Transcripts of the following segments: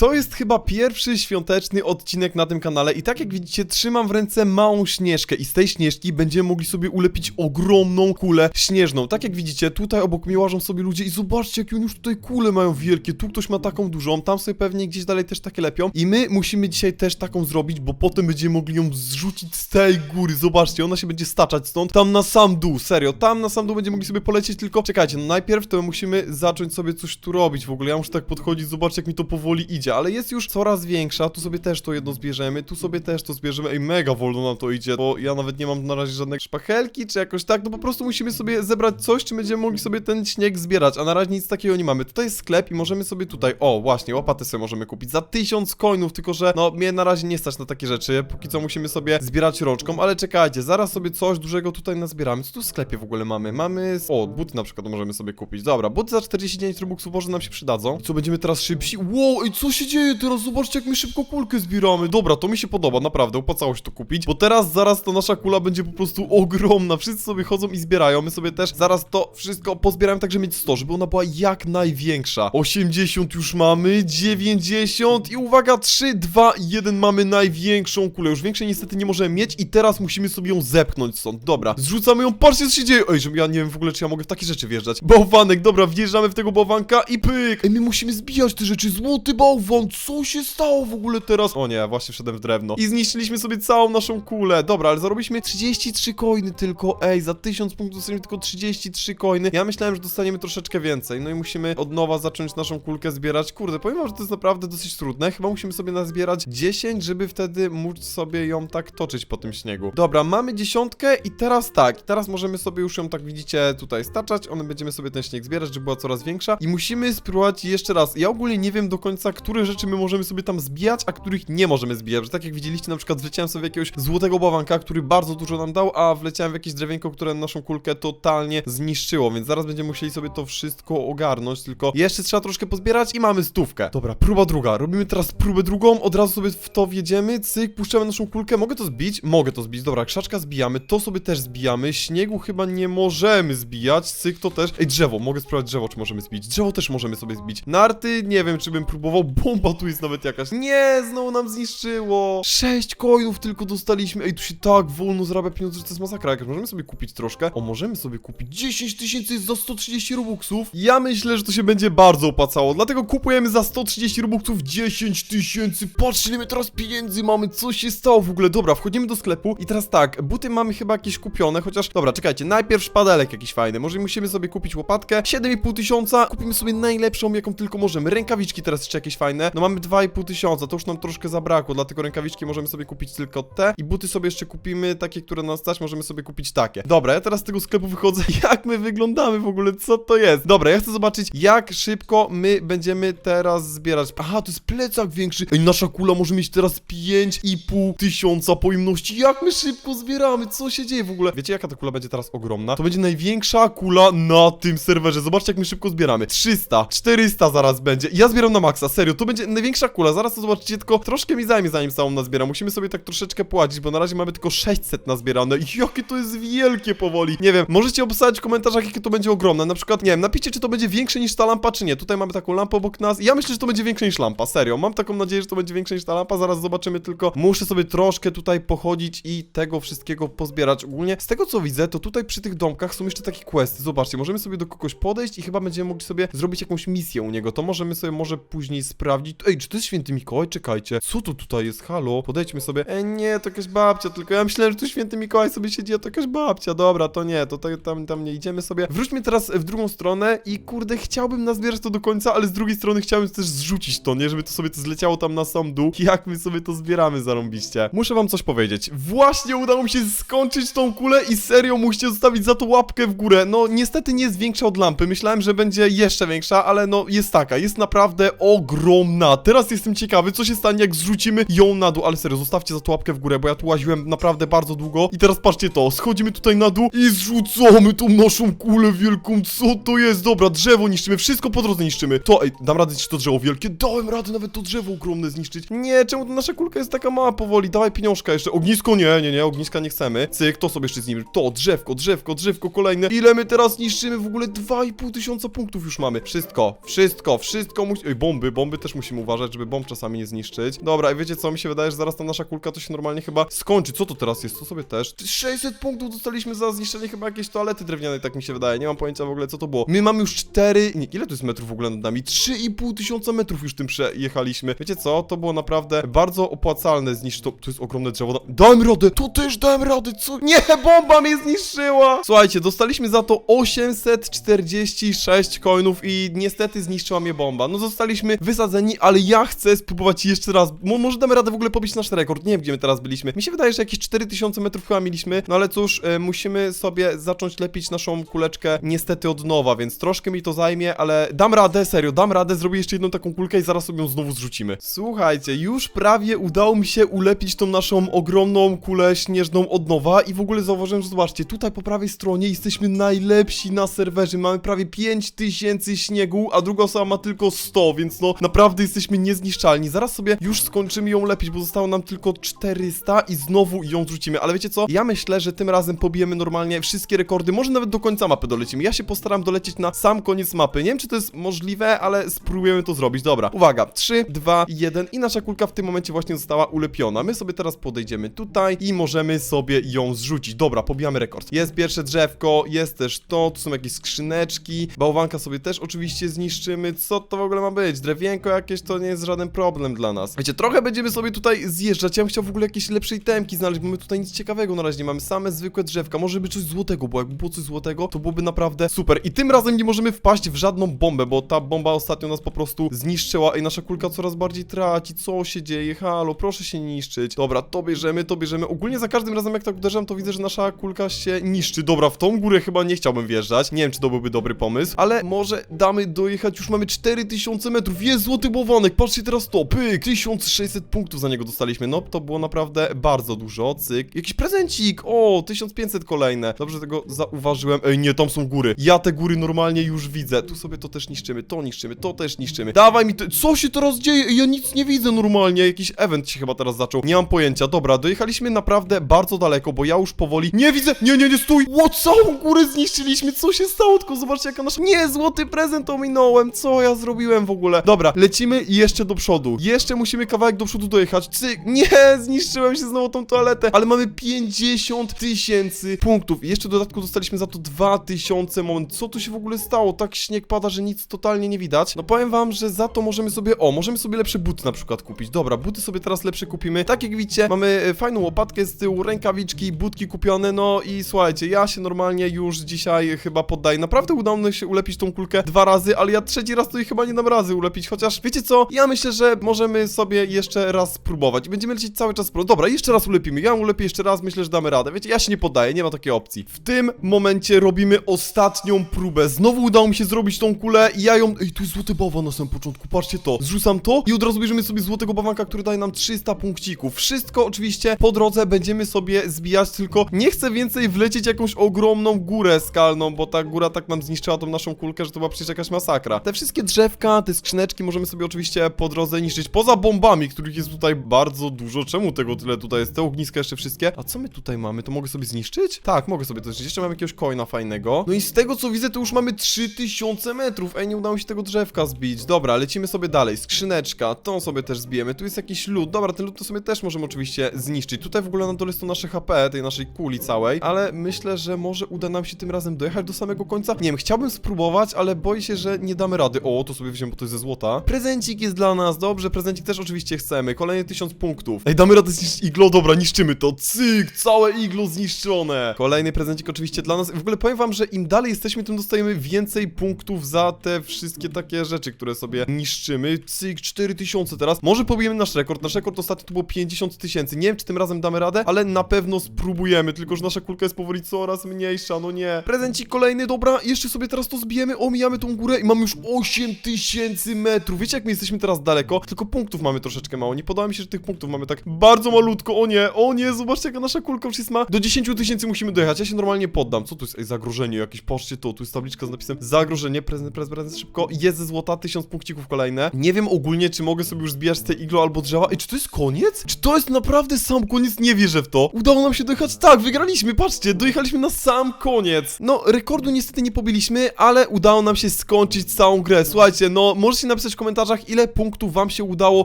To jest chyba pierwszy świąteczny odcinek na tym kanale i tak jak widzicie trzymam w ręce małą śnieżkę i z tej śnieżki będziemy mogli sobie ulepić ogromną kulę śnieżną. Tak jak widzicie tutaj obok mnie łażą sobie ludzie i zobaczcie jakie oni już tutaj kule mają wielkie, tu ktoś ma taką dużą, tam sobie pewnie gdzieś dalej też takie lepią. I my musimy dzisiaj też taką zrobić, bo potem będziemy mogli ją zrzucić z tej góry, zobaczcie, ona się będzie staczać stąd, tam na sam dół, serio, tam na sam dół będziemy mogli sobie polecieć, tylko czekajcie, no najpierw to musimy zacząć sobie coś tu robić w ogóle, ja muszę tak podchodzić, zobaczcie jak mi to powoli idzie, ale jest już coraz większa, tu sobie też to jedno zbierzemy, tu sobie też to zbierzemy, ej mega wolno nam to idzie, bo ja nawet nie mam na razie żadnej szpachelki, czy jakoś tak, no po prostu musimy sobie zebrać coś, czy będziemy mogli sobie ten śnieg zbierać, a na razie nic takiego nie mamy, tutaj jest sklep i możemy sobie tutaj, o właśnie, łopatę sobie możemy kupić. Za tysiąc coinów, tylko że no mnie na razie nie stać na takie rzeczy, póki co musimy sobie zbierać rączką, ale czekajcie, zaraz sobie coś dużego tutaj nazbieramy, co tu w sklepie w ogóle mamy? Mamy, o, buty na przykład możemy sobie kupić, dobra, buty za 49 robuxów może nam się przydadzą, I co, będziemy teraz szybsi? Wow, ej, co się dzieje? Teraz? Zobaczcie, jak my szybko kulkę zbieramy, dobra, to mi się podoba, naprawdę, opłacało się to kupić, bo teraz zaraz ta nasza kula będzie po prostu ogromna, wszyscy sobie chodzą i zbierają, my sobie też zaraz to wszystko pozbieramy tak, żeby mieć 100, żeby ona była jak największa, 80 już mamy, 90 i uwaga, 3, 2, 1 mamy największą kulę, już większej niestety nie możemy mieć i teraz musimy sobie ją zepchnąć stąd, dobra, zrzucamy ją, patrzcie co się dzieje, ej, że ja nie wiem w ogóle, czy ja mogę w takie rzeczy wjeżdżać, bałwanek, dobra, wjeżdżamy w tego bałwanka i pyk, ej, my musimy zbijać te rzeczy, złoty bałwan, co się stało w ogóle teraz? O nie, właśnie wszedłem w drewno. I zniszczyliśmy sobie całą naszą kulę, dobra, ale zarobiliśmy 33 coiny tylko, ej, za 1000 punktów dostaniemy tylko 33 coiny, ja myślałem, że dostaniemy troszeczkę więcej, no i musimy od nowa zacząć naszą kulkę zbierać, kurde, powiem wam, że to jest naprawdę dosyć trudne, chyba musimy sobie nazbierać 10, żeby wtedy móc sobie ją tak toczyć po tym śniegu. Dobra, mamy dziesiątkę i teraz tak, teraz możemy sobie już ją tak widzicie tutaj staczać, one będziemy sobie ten śnieg zbierać, żeby była coraz większa. I musimy spróbować jeszcze raz, ja ogólnie nie wiem do końca, które rzeczy my możemy sobie tam zbijać, a których nie możemy zbijać, że tak jak widzieliście, na przykład wleciałem sobie jakiegoś złotego bawanka, który bardzo dużo nam dał, a wleciałem w jakieś drewienko, które naszą kulkę totalnie zniszczyło, więc zaraz będziemy musieli sobie to wszystko ogarnąć, tylko jeszcze trzeba troszkę pozbierać i mamy stówkę. Dobra, próba druga, robimy teraz próbę drugą, od razu sobie w to wjedziemy, cyk, puszczamy naszą kulkę, mogę to zbić? Mogę to zbić, dobra, krzaczka zbijamy, to sobie też zbijamy, śniegu chyba nie możemy zbijać, cyk, to też, ej, drzewo, mogę sprawdzić drzewo, czy możemy zbić, drzewo też możemy sobie zbić, narty, nie wiem, czy bym próbował, bomba tu jest nawet jakaś, nie, znowu nam zniszczyło, 6 coinów tylko dostaliśmy, ej, tu się tak wolno zarabia pieniądze, że to jest masakra. Jakaś, możemy sobie kupić troszkę, o, możemy sobie kupić 10 tysięcy za 130 robuxów, ja myślę, że to się będzie bardzo opłacało, dlatego kupujemy za 130 robuxów 10 tysięcy, patrzcie, ile my teraz pieniędzy mamy, co się stało w ogóle, dobra, wchodzimy do sklepu. I teraz tak, buty mamy chyba jakieś kupione, chociaż, dobra, czekajcie, najpierw szpadelek jakiś fajny, może musimy sobie kupić łopatkę, 7,5 tysiąca, kupimy sobie najlepszą, jaką tylko możemy, rękawiczki teraz jeszcze jakieś fajne, no mamy 2,5 tysiąca, to już nam troszkę zabrakło, dlatego rękawiczki możemy sobie kupić tylko te i buty sobie jeszcze kupimy, takie, które nas stać, możemy sobie kupić takie. Dobra, ja teraz z tego sklepu wychodzę, jak my wyglądamy w ogóle, co to jest? Dobra, ja chcę zobaczyć, jak szybko my będziemy teraz zbierać. Aha, to jest plecak większy. Ej, nasza kula może mieć teraz 5,5 tysiąca pojemności. Jak my szybko zbieramy? Co się dzieje w ogóle? Wiecie, jaka ta kula będzie teraz ogromna? To będzie największa kula na tym serwerze. Zobaczcie, jak my szybko zbieramy. 300, 400 zaraz będzie. Ja zbieram na maksa, serio, to będzie największa kula. Zaraz to zobaczycie, tylko troszkę mi zajmie, zanim całą nazbieram. Musimy sobie tak troszeczkę płacić, bo na razie mamy tylko 600 nazbierane. Jakie to jest wielkie powoli. Nie wiem, możecie obstawiać w komentarzach, jakie to będzie ogromne. Na przykład, nie wiem, napiszcie, czy to będzie większe niż ta lampa, czy nie. Tutaj mamy taką lampę obok nas. Ja myślę, że to będzie większe niż lampa, serio. Mam taką nadzieję, że to będzie większe niż ta lampa. Zaraz zobaczymy tylko. Muszę sobie troszkę tutaj pochodzić i tego wszystkiego pozbierać. Ogólnie, z tego co widzę, to tutaj przy tych domkach są jeszcze takie questy. Zobaczcie, możemy sobie do kogoś podejść i chyba będziemy mogli sobie zrobić jakąś misję u niego. To możemy sobie może później sprawdzić. Ej, czy to jest święty Mikołaj? Czekajcie. Co to tutaj jest? Halo? Podejdźmy sobie. Ej, nie, to jakaś babcia, tylko ja myślałem, że tu święty Mikołaj sobie siedzi, a to jakaś babcia. Dobra, to nie, to ta- tam, tam nie idziemy sobie. Wróćmy teraz w drugą stronę i kurde, chciałbym nazbierać to do końca, ale z drugiej strony chciałbym też zrzucić to, nie? Żeby to sobie to zleciało tam na sam dół. Jak my sobie to zbieramy zarąbiście. Muszę wam coś powiedzieć. Właśnie udało mi się skończyć tą kulę i serio musicie zostawić za to łapkę w górę. No niestety nie jest większa od lampy. Myślałem, że będzie jeszcze większa, ale no jest taka. Jest naprawdę ogromna. Teraz jestem ciekawy, co się stanie, jak zrzucimy ją na dół. Ale serio, zostawcie za to łapkę w górę, bo ja tu łaziłem naprawdę bardzo długo. I teraz patrzcie to. Schodzimy tutaj na dół i zrzucamy tą naszą kulę wielką. Co to jest? Dobra, drzewo niszczymy. Wszystko po drodze niszczymy. To, ej, dam radę ci to drzewo wielkie. Dałem radę nawet to drzewo ogromne zniszczyć. Nie, czemu ta nasza kulka jest taka mała powoli? Dawaj pieniążka jeszcze. Ognisko? Nie, nie, nie, ogniska nie chcemy. Cyk, to sobie jeszcze z nim. To, drzewko, drzewko, drzewko kolejne. Ile my teraz niszczymy? W ogóle 2,5 tysiąca punktów już mamy. Wszystko, wszystko, wszystko musi... Ej, bomby, bomby też musimy uważać, żeby bomb czasami nie zniszczyć. Dobra, i wiecie co, mi się wydaje, że zaraz ta nasza kulka to się normalnie chyba skończy. Co to teraz jest? To sobie też. 600 punktów dostaliśmy za zniszczenie chyba jakiejś toalety drewnianej, tak mi się wydaje. Nie mam pojęcia w ogóle, co to było. My mamy już 4... Nie, ile to jest metrów w ogóle nad nami? 3,5 tysiąca metrów już tym przejechaliśmy. Wiecie co? To było naprawdę bardzo opłacalne zniszczyć to. To jest ogromne drzewo. Da- Dałem radę! To też dałem radę! Co? Nie, bomba mnie zniszczyła! Słuchajcie, dostaliśmy za to 846 coinów i niestety zniszczyła mnie bomba. No zostaliśmy wysadzeni, ale ja chcę spróbować jeszcze raz. Mo może damy radę w ogóle pobić nasz rekord. Nie wiem, gdzie my teraz byliśmy. Mi się wydaje, że jakieś 4000 metrów chyba mieliśmy. No ale cóż, e, musimy sobie zacząć lepić naszą kuleczkę niestety od nowa, więc troszkę mi to zajmie, ale dam radę, serio, dam radę. Zrobię jeszcze jedną taką kulkę i zaraz sobie ją znowu zrzucimy. Słuchajcie, już prawie udało mi się ulepić tą naszą ogromną kulę śnieżną od nowa i w ogóle zauważyłem, że zobaczcie, tutaj po prawej stronie jesteśmy najlepsi na serwerze. Mamy prawie 5000 śniegu, a druga osoba ma tylko 100, więc no naprawdę jesteśmy niezniszczalni. Zaraz sobie już skończymy ją lepić, bo zostało nam tylko 400 i znowu ją zrzucimy. Ale wiecie co? Ja myślę, że tym razem pobijemy normalnie wszystkie rekordy, może nawet do końca mapy dolecimy. Ja się postaram dolecieć na sam koniec mapy. Nie wiem, czy to jest możliwe, ale spróbujemy to zrobić. Dobra, uwaga, 3, 2, 1 i nasza kulka w tym momencie właśnie została ulepiona. My sobie teraz podejdziemy tutaj i możemy sobie ją zrzucić. Dobra, pobijamy rekord. Jest pierwsze drzewko, jest też to, tu są jakieś skrzyneczki, bałwanka sobie też oczywiście zniszczymy. Co to w ogóle ma być? Drewienko jakieś to nie jest żaden problem dla nas. Wiecie, trochę będziemy sobie tutaj zjeżdżać. Ja bym chciał w ogóle jakieś lepszej temki znaleźć, bo my tutaj nic ciekawego na razie nie mamy. Same zwykłe drzewka. Może by coś złotego, bo jakby było coś złotego, to byłoby naprawdę super. I tym razem nie możemy wpaść w żadną bombę, bo ta bomba ostatnio nas po prostu zniszczyła i nasza kulka coraz bardziej traci. Co się dzieje? Halo, proszę się niszczyć. Dobra, to bierzemy, to bierzemy. Ogólnie za każdym razem jak tak uderzam, to widzę, że nasza kulka się niszczy. Dobra, w tą górę chyba nie chciałbym wjeżdżać. Nie wiem, czy to byłby dobry pomysł, ale może damy dojechać. Już mamy 4000 metrów. Jest złoty bałwanek. Patrzcie teraz to. Pyk. 1600 punktów za niego dostaliśmy. No, to było naprawdę bardzo dużo. Cyk. Jakiś prezencik. O, 1500 kolejne. Dobrze tego zauważyłem. Ej, nie, tam są góry. Ja te góry normalnie już widzę. Tu sobie to też niszczymy, to niszczymy, to też niszczymy. Dawaj mi to. Co się teraz dzieje? Ej, Ja nic nie widzę normalnie. Jakiś event się chyba teraz zaczął. Nie mam pojęcia. Dobra, dojechaliśmy naprawdę bardzo daleko, bo ja już powoli. Nie widzę! Nie, nie, nie, stój! Ło, całą górę zniszczyliśmy. Co się stało? Tylko zobaczcie, jaka nasza. Nie, złoty prezent ominąłem. Co ja zrobiłem w ogóle? Dobra, lecimy jeszcze do przodu. Jeszcze musimy kawałek do przodu dojechać. Cyk! Nie, zniszczyłem się znowu tą toaletę, ale mamy 50 tysięcy punktów. I jeszcze w dodatku dostaliśmy za to 2000 moment. Co tu się w ogóle stało? Tak śnieg pada, że nic totalnie nie widać. No powiem wam, że za to możemy sobie, o, możemy sobie lepsze buty na przykład kupić. Dobra, buty sobie teraz lepsze kupimy. Tak jak widzicie, mamy e, fajną łopatkę z tyłu, rękawiczki, budki kupione, no i słuchajcie, ja się normalnie już dzisiaj chyba poddaję. Naprawdę udało mi się ulepić tą kulkę dwa razy, ale ja trzeci raz to jej chyba nie dam razy ulepić, chociaż wiecie co? Ja myślę, że możemy sobie jeszcze raz spróbować. Będziemy lecieć cały czas. Dobra, jeszcze raz ulepimy. Ja ulepię jeszcze raz, myślę, że damy radę. Wiecie, ja się nie poddaję, nie ma takiej opcji. W tym momencie robimy ostatnią próbę. Znowu udało mi się zrobić tą kulę i ja ją... Ej, tu jest złoty bałwan na samym początku, patrzcie to. Zrzucam to i od razu bierzemy sobie złotego bałwanka, który daje nam 300 punkcików. Wszystko oczywiście po drodze będziemy sobie zbijać, tylko nie chcę więcej wlecieć jakąś ogromną górę skalną, bo ta góra tak nam zniszczyła tą naszą kulkę, że to była przecież jakaś masakra. Te wszystkie drzewka, te skrzyneczki możemy sobie oczywiście po drodze niszczyć, poza bombami, których jest tutaj bardzo dużo. Czemu tego tyle tutaj jest? Te ogniska jeszcze wszystkie. A co my tutaj mamy? To mogę sobie zniszczyć? Tak, mogę sobie to zniszczyć. Jeszcze mam jakiegoś coina fajnego. No i z tego co widzę, to już mamy 3000 metrów. Ej, nie udało mi się tego drzewka zbić. Dobra, lecimy sobie dalej. Skrzyneczka, tą sobie też zbijemy. Tu jest jakiś lód. Dobra, ten lód to sobie też możemy oczywiście zniszczyć. Tutaj w ogóle na dole jest to nasze HP, tej naszej kuli całej, ale myślę, że może uda nam się tym razem dojechać do samego końca. Nie wiem, chciałbym spróbować, ale boję się, że nie damy rady. O, to sobie wziąłem, bo to jest ze złota. Prezencik jest dla nas, dobrze, prezencik też oczywiście chcemy. Kolejny 1000 punktów. Ej, damy radę zniszczyć iglo, dobra, niszczymy to. Cyk, całe iglo zniszczone. Kolejny prezencik oczywiście dla nas. W ogóle powiem wam, że im dalej jesteśmy, tym dostajemy więcej punktów za te wszystkie takie rzeczy, które sobie niszczymy. Cyk, 4000 teraz. Może pobijemy nasz rekord. Nasz rekord ostatnio to było 50 tysięcy. Nie wiem, czy tym razem damy radę, ale na pewno spróbujemy. Tylko, że nasza kulka jest powoli coraz mniejsza, no nie. Prezencik kolejny, dobra, jeszcze sobie teraz to zbijemy, omijamy tą górę i mamy już 8000 metrów. Wiecie, jak my jesteśmy teraz daleko? Tylko punktów mamy troszeczkę mało. Nie podoba mi się, że tych punktów mamy tak bardzo malutko. O nie, o nie, zobaczcie, jaka nasza kulka już jest ma. Do 10 tysięcy musimy dojechać. Ja się normalnie poddam. Co tu jest? Ej, zagrożenie jakieś. Patrzcie to, tu jest tabliczka z napisem zagrożenie, prezent, prezent, prezent, szybko. Jest ze złota, 1000 punkcików kolejne. Nie wiem ogólnie, czy mogę sobie już zbijać z tej iglo albo drzewa. Ej, czy to jest koniec? Czy to jest naprawdę sam koniec? Nie wierzę w to. Udało nam się dojechać. Tak, wygraliśmy, patrzcie, dojechaliśmy na sam koniec. No, rekordu niestety nie pobiliśmy, ale udało nam się skończyć całą grę. Słuchajcie, no, możecie napisać w komentarzu, komentarzach, ile punktów wam się udało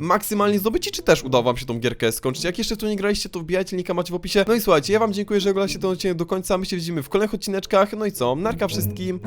maksymalnie zdobyć i czy też udało wam się tą gierkę skończyć. Jak jeszcze tu nie graliście, to wbijajcie, linka macie w opisie. No i słuchajcie, ja wam dziękuję, że oglądacie ten odcinek do końca, my się widzimy w kolejnych odcineczkach, no i co, narka wszystkim,